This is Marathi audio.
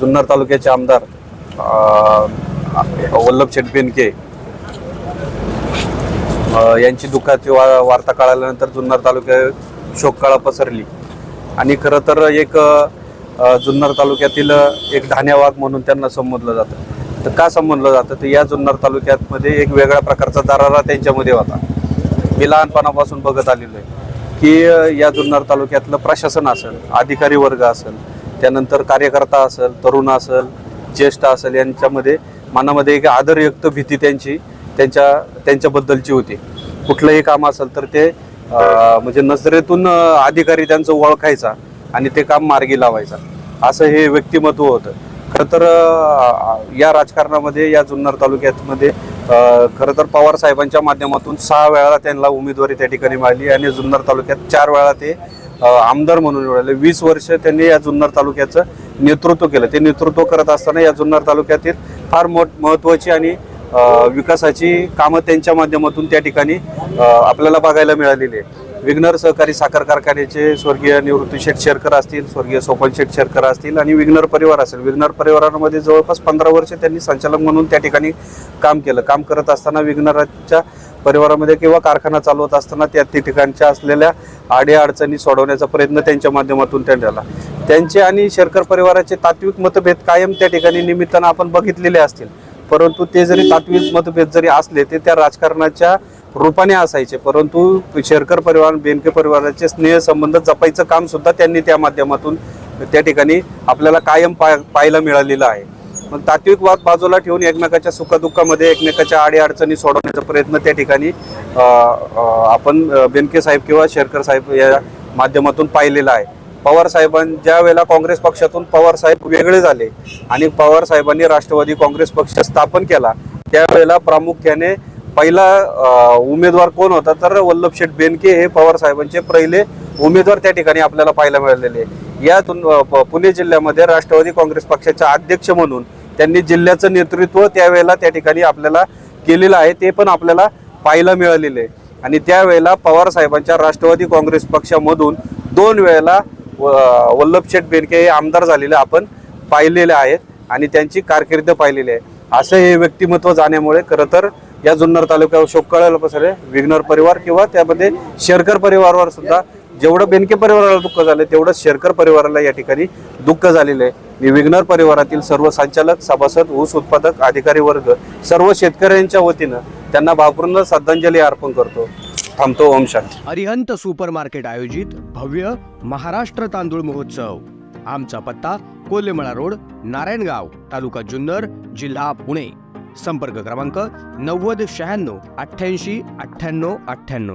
जुन्नर तालुक्याचे आमदार वल्लभ शेठ यांची दुःखाची वा वार्ता कळाल्यानंतर जुन्नर तालुक्यात शोककाळा पसरली. आणि खरं तर एक जुन्नर तालुक्यातील एक धान्यावाघ म्हणून त्यांना संबोधलं जातं. तर का संबोधलं जातं? तर या जुन्नर तालुक्यामध्ये एक वेगळ्या प्रकारचा दरारा त्यांच्यामध्ये होता. मी लहानपणापासून बघत आलेलो आहे की या जुन्नर तालुक्यातलं प्रशासन असेल अधिकारी वर्ग असेल त्यानंतर कार्यकर्ता असेल तरुण असेल ज्येष्ठ असेल यांच्यामध्ये मनामध्ये एक आदरयुक्त भीती त्यांची त्यांच्या त्यांच्याबद्दलची होती. कुठलंही काम असेल तर ते म्हणजे नजरेतून अधिकारी त्यांचं ओळखायचा आणि ते काम मार्गी लावायचा. असं हे व्यक्तिमत्व होतं. खरं तर या राजकारणामध्ये या जुन्नर तालुक्यामध्ये खरं तर पवार साहेबांच्या माध्यमातून सहा वेळा त्यांना उमेदवारी त्या ठिकाणी मिळाली आणि जुन्नर तालुक्यात चार वेळा ते आमदार म्हणून निवडले. वीस वर्ष त्यांनी या जुन्नर तालुक्याचं नेतृत्व केलं. ते नेतृत्व करत असताना या जुन्नर तालुक्यातील फार मोठ महत्त्वाची आणि विकासाची कामं त्यांच्या माध्यमातून त्या ठिकाणी आपल्याला बघायला मिळालेली आहे विघ्नर सहकारी साखर कारखान्याचे स्वर्गीय निवृत्ती शेठ शेरकर असतील स्वर्गीय सोपन शेठ शेरकर असतील आणि विघ्नर परिवार असेल. विघ्नर परिवारामध्ये जवळपास पंधरा वर्ष त्यांनी संचालक म्हणून त्या ठिकाणी काम केलं. काम करत असताना विघ्नराच्या परिवारामध्ये किंवा कारखाना चालवत असताना त्या ठिकाणच्या असलेल्या आडे अडचणी सोडवण्याचा प्रयत्न त्यांच्या माध्यमातून त्यांनी त्यांचे आणि शेरकर परिवाराचे तात्विक मतभेद कायम त्या ठिकाणी निमित्तानं आपण बघितलेले असतील. परंतु ते जरी तात्विक मतभेद जरी असले ते त्या राजकारणाच्या रूपाने असायचे. परंतु शेरकर परिवार बेनके परिवाराचे स्नेहसंबंध जपायचं काम सुद्धा त्यांनी त्या माध्यमातून त्या ठिकाणी आपल्याला कायम पा पाहायला मिळालेलं आहे. मग तात्विक वाद बाजूला ठेवून एकमेकाच्या सुखदुःखामध्ये एकमेकाच्या आडी अडचणी सोडवण्याचा प्रयत्न त्या ठिकाणी आपण बेनके साहेब किंवा शेरकर साहेब या माध्यमातून पाहिलेला आहे पवार साहेबां ज्या वेळेला काँग्रेस पक्षातून पवार साहेब वेगळे झाले आणि पवार साहेबांनी राष्ट्रवादी काँग्रेस पक्ष स्थापन केला त्यावेळेला प्रामुख्याने पहिला उमेदवार कोण होता तर वल्लभ शेठ बेनके हे पवार साहेबांचे पहिले उमेदवार त्या ठिकाणी आपल्याला पाहायला मिळालेले आहे. यातून प- पुणे जिल्ह्यामध्ये राष्ट्रवादी काँग्रेस पक्षाच्या अध्यक्ष म्हणून त्यांनी जिल्ह्याचं नेतृत्व त्यावेळेला त्या ठिकाणी आपल्याला केलेलं आहे ते पण आपल्याला पाहायला मिळालेलं आहे. आणि त्यावेळेला पवार साहेबांच्या राष्ट्रवादी काँग्रेस पक्षामधून दोन वेळेला व- वल्लभ शेठ बेनके हे आमदार झालेले आपण पाहिलेले आहेत आणि त्यांची कारकीर्द पाहिलेली आहे. असं हे व्यक्तिमत्व जाण्यामुळे खरं तर या जुन्नर तालुक्यावर शोक पसरले विघ्नर परिवार किंवा त्यामध्ये शेरकर परिवारावर सुद्धा जेवढं बेनके परिवाराला दुःख झालं तेवढं शेरकर परिवाराला या ठिकाणी दुःख झालेलं आहे मी विघ्नर परिवारातील सर्व संचालक सभासद ऊस उत्पादक अधिकारी वर्ग सर्व शेतकऱ्यांच्या वतीनं त्यांना भावपूर्ण श्रद्धांजली अर्पण करतो. थांबतो ओम शांती. अरिहंत सुपर मार्केट आयोजित भव्य महाराष्ट्र तांदूळ महोत्सव. आमचा पत्ता कोल्हेमळा रोड नारायणगाव तालुका जुन्नर जिल्हा पुणे. संपर्क क्रमांक नव्वद शहाण्णव अठ्ठ्याऐंशी अठ्ठ्याण्णव अठ्ठ्याण्णव.